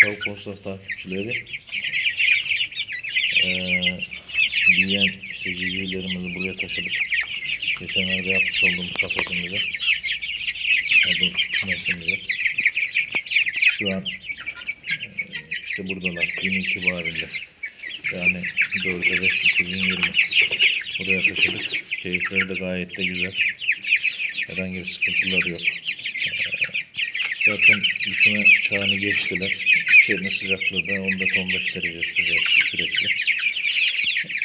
Tavuk Postası takipçileri. Ee, işte civcivlerimizi buraya taşıdık. Geçenlerde yapmış olduğumuz kafesimize. Adı kümesimize. Şu an e, işte buradalar gün itibariyle. Yani 4'e 5 2020 buraya taşıdık. Keyifleri de gayet de güzel. Herhangi bir sıkıntıları yok. Zaten üşüme çağını geçtiler. İçerinin sıcaklığı da 14-15 derece sıcak sürekli.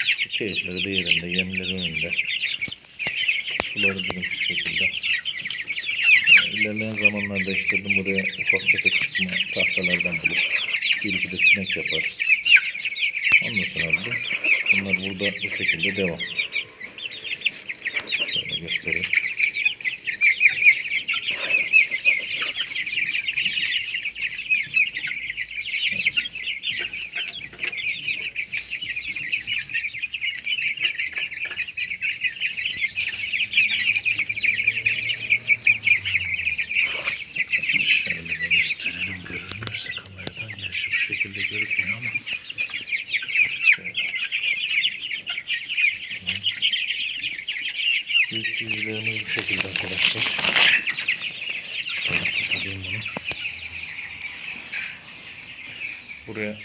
İşte keyifleri de yerinde, yemleri önünde. Suları şu şekilde. Ee, İlerleyen zamanlarda işte buraya ufak tefek çıkma tahtalardan bulup bir iki de tünek yaparız. Sonra da bunlar burada bu şekilde devam. Şöyle göstereyim. Şöyle de gösterelim görünürse kameradan gerçi bu şekilde görünmüyor ama şöyle. Büyük cüzlerimiz bu şekilde arkadaşlar. Şöyle bunu. Buraya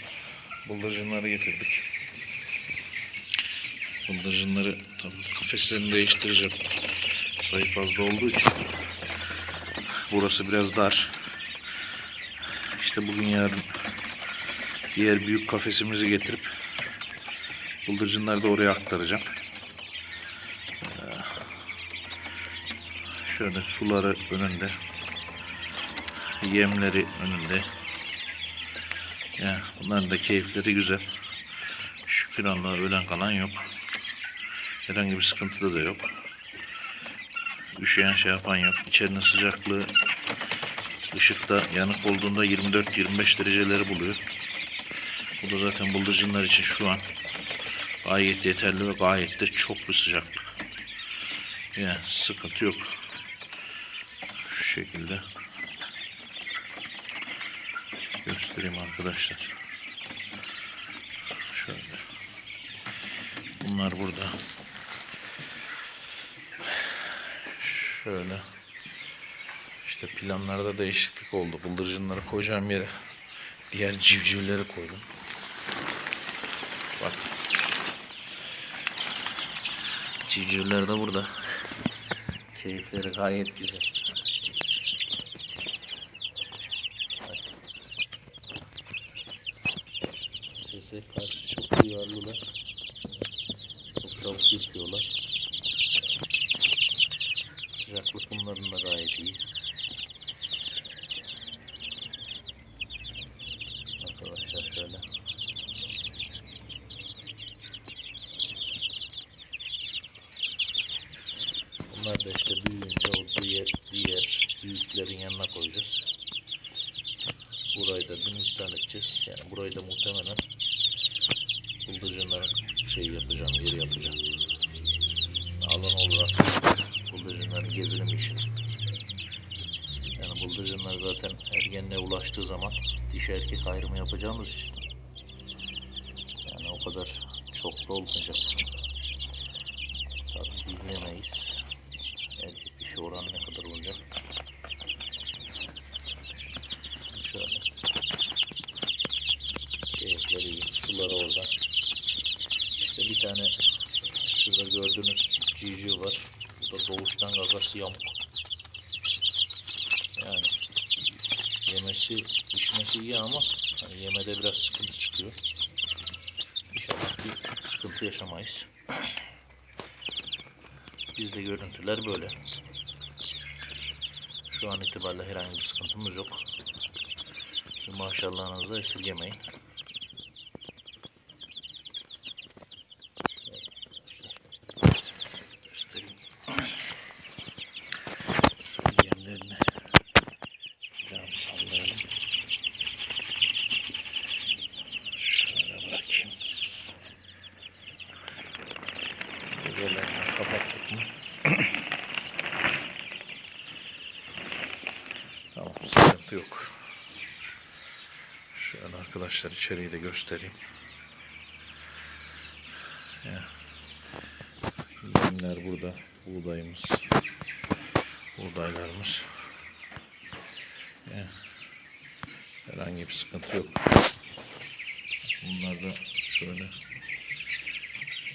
bıldırcınları getirdik. Bıldırcınları tabii kafeslerini değiştireceğim. Sayı fazla olduğu için. Burası biraz dar. İşte bugün yarın diğer büyük kafesimizi getirip bıldırcınları da oraya aktaracağım. Şöyle suları önünde. Yemleri önünde. Yani bunların da keyifleri güzel. Şükür Allah'a ölen kalan yok. Herhangi bir sıkıntı da yok. Üşüyen şey yapan yok. İçerinin sıcaklığı ışıkta yanık olduğunda 24-25 dereceleri buluyor. Bu da zaten bıldırcınlar için şu an gayet yeterli ve gayet de çok bir sıcaklık. Yani sıkıntı yok. Şekilde göstereyim arkadaşlar. Şöyle. Bunlar burada. Şöyle. İşte planlarda değişiklik oldu. Bıldırcınları koyacağım yere diğer civcivleri koydum. Bak. Civcivler de burada. Keyifleri gayet güzel. Bak. Sese karşı çok duyarlılar. Çok çabuk yapıyorlar. Sıcaklık bunların da gayet iyi. Arkadaşlar şöyle. Bunlar da işte büyüyünce o diğer, diğer büyüklerin yanına koyacağız. Burayı da büyükten edeceğiz. Yani burayı da muhtemelen bıldırcınların şey yapacağım, yeri yapacağım. Alan olarak bıldırcınların gezinim için. Yani bıldırcınlar zaten ergenliğe ulaştığı zaman dişi erkek ayrımı yapacağımız için yani o kadar çok da olmayacak. Tabii bilemeyiz. Erkek dişi oranı ne kadar olacak? Şöyle. Keyifleri iyi. Suları tane şurada gördüğünüz civciv var. Bu da doğuştan gagası yamuk. Yani yemesi, içmesi iyi ama hani yemede biraz sıkıntı çıkıyor. İnşallah bir sıkıntı yaşamayız. Bizde görüntüler böyle. Şu an itibariyle herhangi bir sıkıntımız yok. Maşallahınızı esirgemeyin. Göstereyim. Yemlerini Biraz sallayalım. Şöyle bırakayım. Buralarını kapattık mı? tamam sıkıntı yok. Şöyle arkadaşlar içeriği de göstereyim. Ya. Yemler burada. Buğdayımız. Buğdaylarımız. Herhangi bir sıkıntı yok. Bunlar da şöyle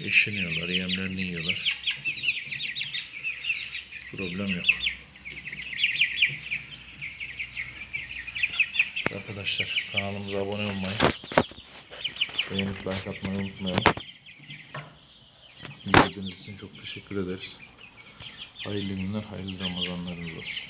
eşiniyorlar, yemlerini yiyorlar. Problem yok. Arkadaşlar kanalımıza abone olmayı, beğenip like atmayı unutmayalım. İzlediğiniz için çok teşekkür ederiz. Hayırlı günler, hayırlı Ramazanlarınız olsun.